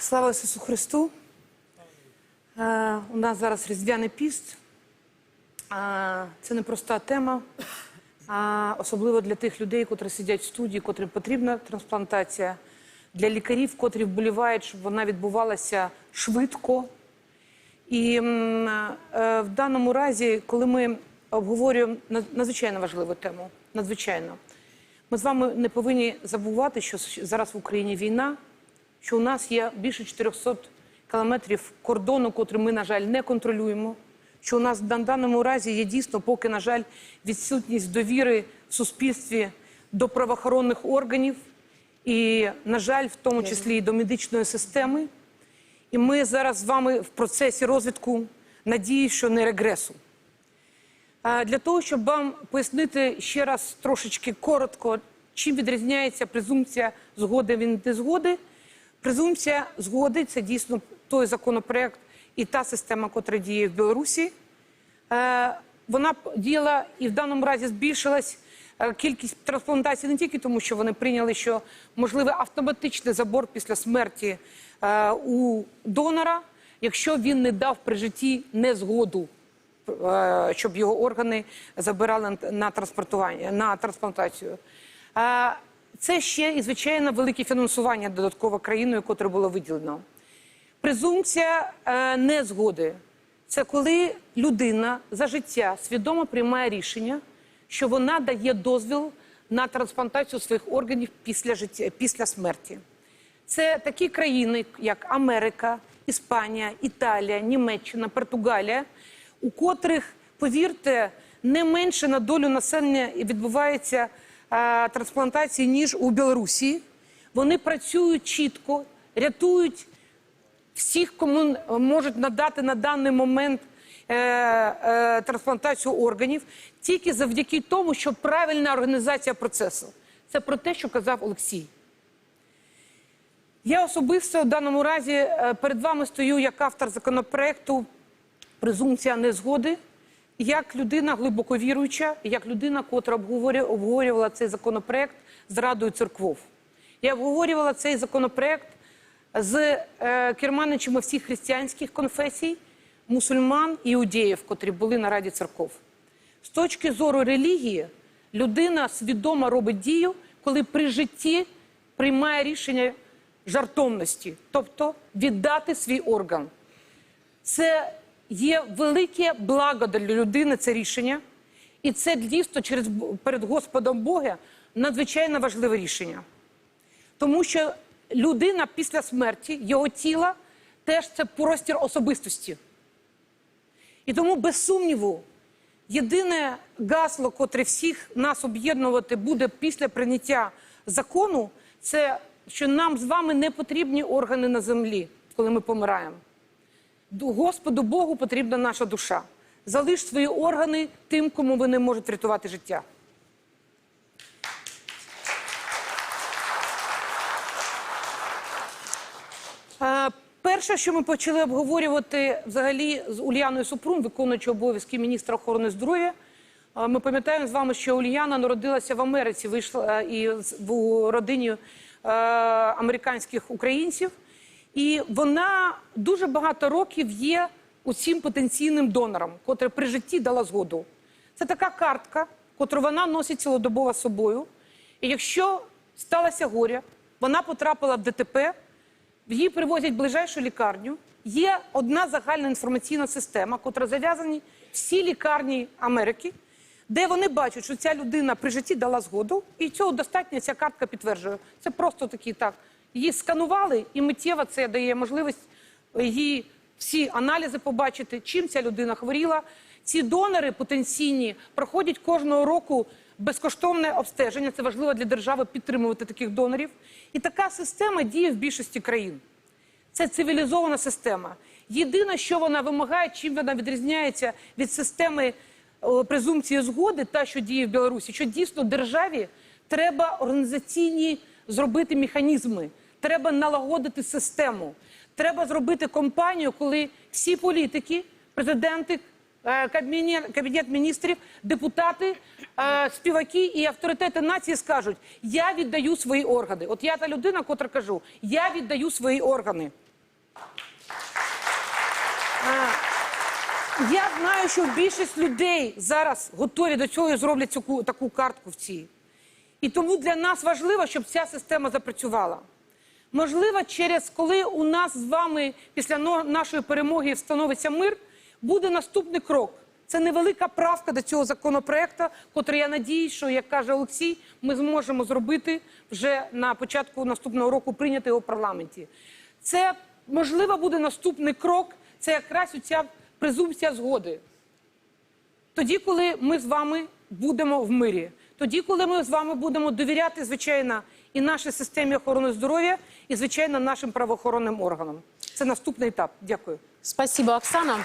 Слава Ісусу Христу! Е, у нас зараз Різдвяний піст. Е, це непроста тема, особливо для тих людей, котрі сидять в студії, котрим потрібна трансплантація, для лікарів, котрі вболівають, щоб вона відбувалася швидко. І е, в даному разі, коли ми обговорюємо над- надзвичайно важливу тему, надзвичайно, ми з вами не повинні забувати, що зараз в Україні війна, що у нас є більше 400 кілометрів кордону, котрий ми, на жаль, не контролюємо. Що у нас на даному разі є дійсно, поки, на жаль, відсутність довіри в суспільстві до правоохоронних органів і, на жаль, в тому числі і до медичної системи. І ми зараз з вами в процесі розвитку надії, що не регресу. Для того, щоб вам пояснити ще раз трошечки коротко, чим відрізняється презумпція згоди від незгоди. Презумпція згоди це дійсно той законопроект і та система, котра діє в Білорусі. Е, Вона діяла і в даному разі збільшилась е, кількість трансплантацій не тільки тому, що вони прийняли, що можливий автоматичний забор після смерті е, у донора, якщо він не дав при житті незгоду щоб його органи забирали на транспортування на трансплантацію. Це ще і звичайно велике фінансування додатково країною, котре було виділено. Презумпція е, незгоди це коли людина за життя свідомо приймає рішення, що вона дає дозвіл на трансплантацію своїх органів після життя після смерті. Це такі країни, як Америка, Іспанія, Італія, Німеччина, Португалія, у котрих, повірте, не менше на долю населення відбувається трансплантації, ніж у Білорусі. Вони працюють чітко, рятують всіх, кому можуть надати на даний момент е, е, трансплантацію органів, тільки завдяки тому, що правильна організація процесу. Це про те, що казав Олексій. Я особисто в даному разі е, перед вами стою як автор законопроекту презумпція незгоди, як людина глибоко віруюча, як людина, котра обговорювала цей законопроект з Радою церков. Я обговорювала цей законопроект з е, керманичами всіх християнських конфесій, мусульман і іудеїв, котрі були на Раді церков. З точки зору релігії, людина свідомо робить дію, коли при житті приймає рішення жартовності, тобто віддати свій орган. Це є велике благо для людини, це рішення. І це дійсно через перед Господом Бога надзвичайно важливе рішення. Тому що людина після смерті, його тіла теж це простір особистості. І тому, без сумніву, єдине гасло, котре всіх нас об'єднувати буде після прийняття закону, це що нам з вами не потрібні органи на землі, коли ми помираємо. Ду- Господу Богу потрібна наша душа. Залиш свої органи тим, кому вони можуть врятувати життя. Е, Перше, що ми почали обговорювати взагалі з Ульяною Супрун, виконуючи обов'язки міністра охорони здоров'я. Е, Ми пам'ятаємо з вами, що Ульяна народилася в Америці, вийшла е, і в родині американських українців. І вона дуже багато років є усім потенційним донором, котре при житті дала згоду. Це така картка, котру вона носить цілодобово з собою. І якщо сталося горя, вона потрапила в ДТП, її привозять в ближайшу лікарню. Є одна загальна інформаційна система, котра зав'язані всі лікарні Америки, де вони бачать, що ця людина при житті дала згоду, і цього достатньо ця картка підтверджує. Це просто такі так. Її сканували, і миттєво це дає можливість її всі аналізи побачити, чим ця людина хворіла. Ці донори потенційні проходять кожного року безкоштовне обстеження. Це важливо для держави підтримувати таких донорів. І така система діє в більшості країн. Це цивілізована система. Єдине, що вона вимагає, чим вона відрізняється від системи презумпції згоди, та що діє в Білорусі, що дійсно державі треба організаційні зробити механізми, треба налагодити систему, треба зробити компанію, коли всі політики, президенти, е, кабінет міністрів, депутати, е, співаки і авторитети нації скажуть: я віддаю свої органи. От я та людина, котра кажу, я віддаю свої органи. Я знаю, що більшість людей зараз готові до цього і зроблять таку картку в цій. І тому для нас важливо, щоб ця система запрацювала. Можливо, через коли у нас з вами після нашої перемоги встановиться мир, буде наступний крок. Це невелика правка до цього законопроекту, котрий я надіюсь, що, як каже Олексій, ми зможемо зробити вже на початку наступного року прийняти його в парламенті. Це можливо буде наступний крок. Це якраз ця презумпція згоди. Тоді, коли ми з вами будемо в мирі, тоді, коли ми з вами будемо довіряти, звичайно, і нашій системі охорони здоров'я, і звичайно нашим правоохоронним органам. Це наступний етап. Дякую. Спасибо, Оксана.